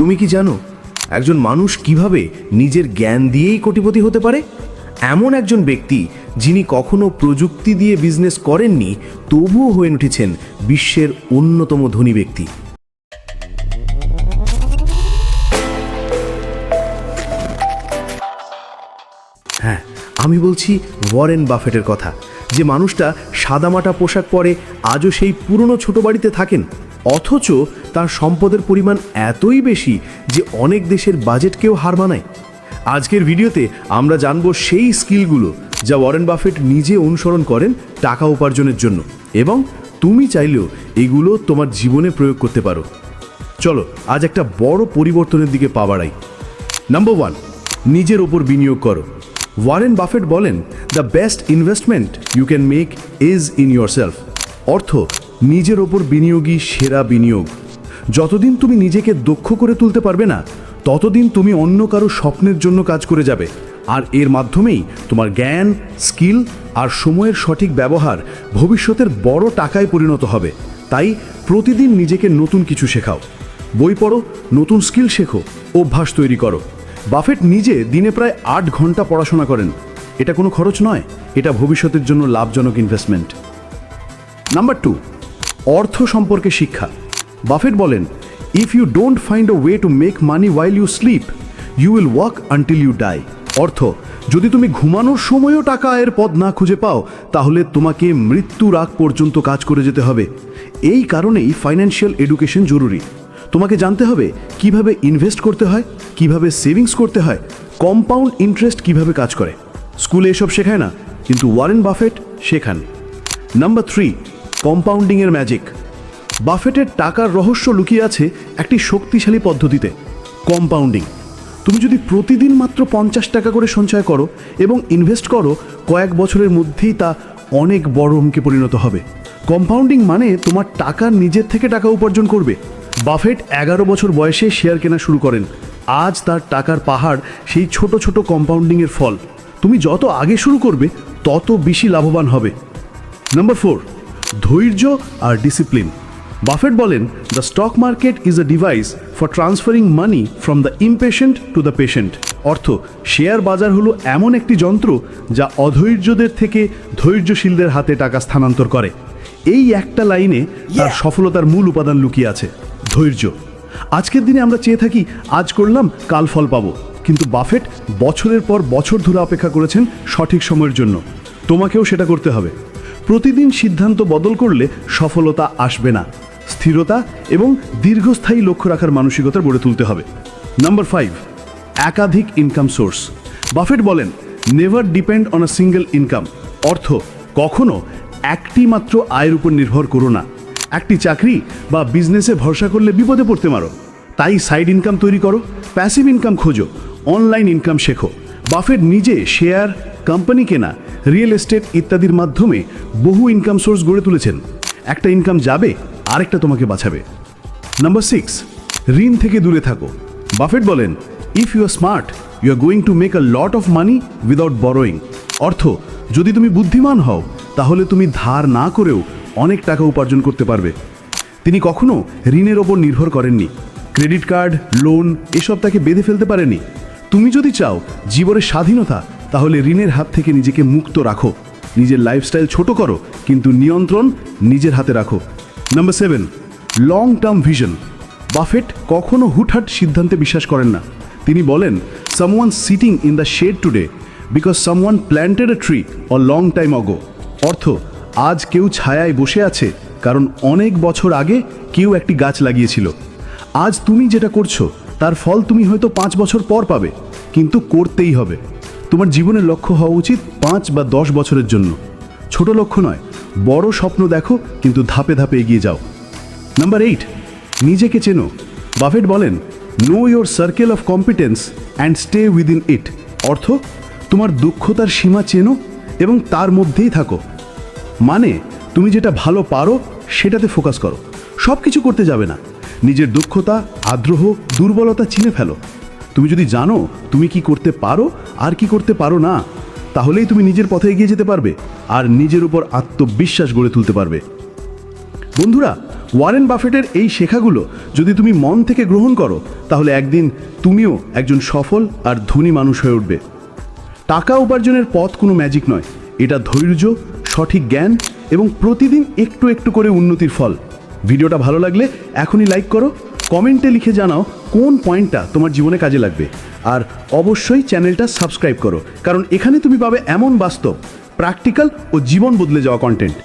তুমি কি জানো, একজন মানুষ কীভাবে নিজের জ্ঞান দিয়েই কোটিপতি হতে পারে? এমন একজন ব্যক্তি যিনি কখনো প্রযুক্তি দিয়ে বিজনেস করেননি, তবুও হয়ে উঠেছেন বিশ্বের অন্যতম ধনী ব্যক্তি। হ্যাঁ আমি বলছি ওয়ারেন বাফেটের কথা। যে মানুষটা সাদামাটা পোশাক পরে আজও সেই পুরনো ছোট বাড়িতে থাকেন, অথচ তার সম্পদের পরিমাণ এতই বেশি যে অনেক দেশের বাজেটকেও হার মানায়। আজকের ভিডিওতে আমরা জানব সেই স্কিলগুলো যা ওয়ারেন বাফেট নিজে অনুসরণ করেন টাকা উপার্জনের জন্য এবং তুমি চাইলেও এগুলো তোমার জীবনে প্রয়োগ করতে পারো। চলো, আজ একটা বড় পরিবর্তনের দিকে পা বাড়াই। নাম্বার ওয়ান নিজের ওপর বিনিয়োগ করো। ওয়ারেন বাফেট বলেন the best investment you can make is in yourself অর্থ, নিজের ওপর বিনিয়োগই সেরা বিনিয়োগ। যতদিন তুমি নিজেকে দক্ষ করে তুলতে পারবে না, ততদিন তুমি অন্য কারও স্বপ্নের জন্য কাজ করে যাবে। আর এর মাধ্যমেই তোমার জ্ঞান, স্কিল আর সময়ের সঠিক ব্যবহার ভবিষ্যতের বড় টাকায় পরিণত হবে। তাই প্রতিদিন নিজেকে নতুন কিছু শেখাও। বই পড়ো, নতুন স্কিল শেখো, অভ্যাস তৈরি করো। বাফেট নিজে দিনে প্রায় আট ঘণ্টা পড়াশোনা করেন। এটা কোনো খরচ নয়, এটা ভবিষ্যতের জন্য লাভজনক ইনভেস্টমেন্ট নাম্বার টু অর্থ সম্পর্কে শিক্ষা। বাফেট বলেন if you don't find a way to make money while you sleep you will work until you die অর্থ, যদি তুমি ঘুমানোর সময়ও টাকা আয়ের পথ না খুঁজে পাও, তাহলে তোমাকে মৃত্যুর আগ পর্যন্ত কাজ করে যেতে হবে। এই কারণেই ফাইন্যান্সিয়াল এডুকেশন জরুরি। তোমাকে জানতে হবে কীভাবে ইনভেস্ট করতে হয়, কীভাবে সেভিংস করতে হয় কম্পাউন্ড ইন্টারেস্ট কীভাবে কাজ করে। স্কুলে এসব শেখায় না, কিন্তু ওয়ারেন বাফেট শেখান। নাম্বার থ্রি কম্পাউন্ডিংয়ের ম্যাজিক বাফেটের টাকার রহস্য লুকিয়ে আছে একটি শক্তিশালী পদ্ধতিতে কম্পাউন্ডিং তুমি যদি প্রতিদিন মাত্র পঞ্চাশ টাকা করে সঞ্চয় করো এবং ইনভেস্ট করো, কয়েক বছরের মধ্যেই তা অনেক বড় অঙ্কে পরিণত হবে। কম্পাউন্ডিং মানে তোমার টাকা নিজের থেকে টাকা উপার্জন করবে। বাফেট এগারো বছর বয়সে শেয়ার কেনা শুরু করেন। আজ তার টাকার পাহাড় সেই ছোট ছোট কম্পাউন্ডিংয়ের ফল। তুমি যত আগে শুরু করবে, তত বেশি লাভবান হবে। নাম্বার ফোর ধৈর্য আর ডিসিপ্লিন বাফেট বলেন the stock market is a device for transferring money from the impatient to the patient অর্থ শেয়ার বাজার হলো এমন একটি যন্ত্র যা অধৈর্যদের থেকে ধৈর্যশীলদের হাতে টাকা স্থানান্তর করে। এই একটা লাইনে তার সফলতার মূল উপাদান লুকিয়ে আছে ধৈর্য। আজকের দিনে আমরা চেয়ে থাকি আজ করলাম কাল ফল পাবো। কিন্তু বাফেট বছরের পর বছর ধরে অপেক্ষা করেছেন সঠিক সময়ের জন্য। তোমাকেও সেটা করতে হবে। প্রতিদিন সিদ্ধান্ত বদল করলে সফলতা আসবে না। স্থিরতা এবং দীর্ঘস্থায়ী লক্ষ্য রাখার মানসিকতা গড়ে তুলতে হবে। নাম্বার ফাইভ একাধিক ইনকাম সোর্স বাফেট বলেন never depend on a single income অর্থ, কখনো একটি মাত্র আয়ের উপর নির্ভর করো না। একটি চাকরি বা বিজনেসে ভরসা করলে বিপদে পড়তে মারো। তাই সাইড ইনকাম তৈরি করো প্যাসিভ ইনকাম খোঁজো অনলাইন ইনকাম শেখো। বাফেট নিজে শেয়ার কোম্পানি কেনা রিয়েল এস্টেট ইত্যাদির মাধ্যমে বহু ইনকাম সোর্স গড়ে তুলেছেন। একটা ইনকাম যাবে আরেকটা তোমাকে বাঁচাবে। নাম্বার সিক্স ঋণ থেকে দূরে থাকো। বাফেট বলেন if you are smart you are going to make a lot of money without borrowing অর্থ, যদি তুমি বুদ্ধিমান হও, তাহলে তুমি ধার না করেও অনেক টাকা উপার্জন করতে পারবে। তিনি কখনো ঋণের ওপর নির্ভর করেননি। ক্রেডিট কার্ড লোন এসব তাকে বেঁধে ফেলতে পারেনি। তুমি যদি চাও জীবনের স্বাধীনতা, তাহলে ঋণের হাত থেকে নিজেকে মুক্ত রাখো। নিজের লাইফস্টাইল ছোট করো, কিন্তু নিয়ন্ত্রণ নিজের হাতে রাখো। Number seven long term vision Buffett কখনো হুটহাট সিদ্ধান্তে বিশ্বাস করেন না। তিনি বলেন someone sitting in the shade today because someone planted a tree a long time ago অর্থ, আজ কেউ ছায়ায় বসে আছে কারণ অনেক বছর আগে কেউ একটি গাছ লাগিয়েছিল। আজ তুমি যেটা করছ, তার ফল তুমি হয়তো পাঁচ বছর পর পাবে, কিন্তু করতেই হবে। তোমার জীবনের লক্ষ্য হওয়া উচিত পাঁচ বা দশ বছরের জন্য। ছোট লক্ষ্য নয় বড় স্বপ্ন দেখো, কিন্তু ধাপে ধাপে এগিয়ে যাও। নাম্বার এইট নিজেকে চেনো। বাফেট বলেন know your circle of competence and stay within it অর্থ, তোমার দক্ষতার সীমা চেনো এবং তার মধ্যেই থাকো। মানে তুমি যেটা ভালো পারো, সেটাতে ফোকাস করো। সব কিছু করতে যাবে না। নিজের দক্ষতা, আগ্রহ, দুর্বলতা চিনে ফেলো। তুমি যদি জানো তুমি কি করতে পারো, আর কি করতে পারো না তাহলেই তুমি নিজের পথে এগিয়ে যেতে পারবে আর নিজের উপর আত্মবিশ্বাস গড়ে তুলতে পারবে। বন্ধুরা, ওয়ারেন বাফেটের এই শেখাগুলো যদি তুমি মন থেকে গ্রহণ করো, তাহলে একদিন তুমিও একজন সফল আর ধনী মানুষ হয়ে উঠবে। টাকা উপার্জনের পথ কোনো ম্যাজিক নয়, এটা ধৈর্য, সঠিক জ্ঞান এবং প্রতিদিন একটু একটু করে উন্নতির ফল। ভিডিওটা ভালো লাগলে এখনই লাইক করো কমেন্টে লিখে জানাও কোন পয়েন্টটা তোমার জীবনে কাজে লাগবে। আর অবশ্যই চ্যানেলটা সাবস্ক্রাইব করো, কারণ এখানে তুমি পাবে এমন বাস্তব, প্র্যাকটিক্যাল ও জীবন বদলে যাওয়া কন্টেন্ট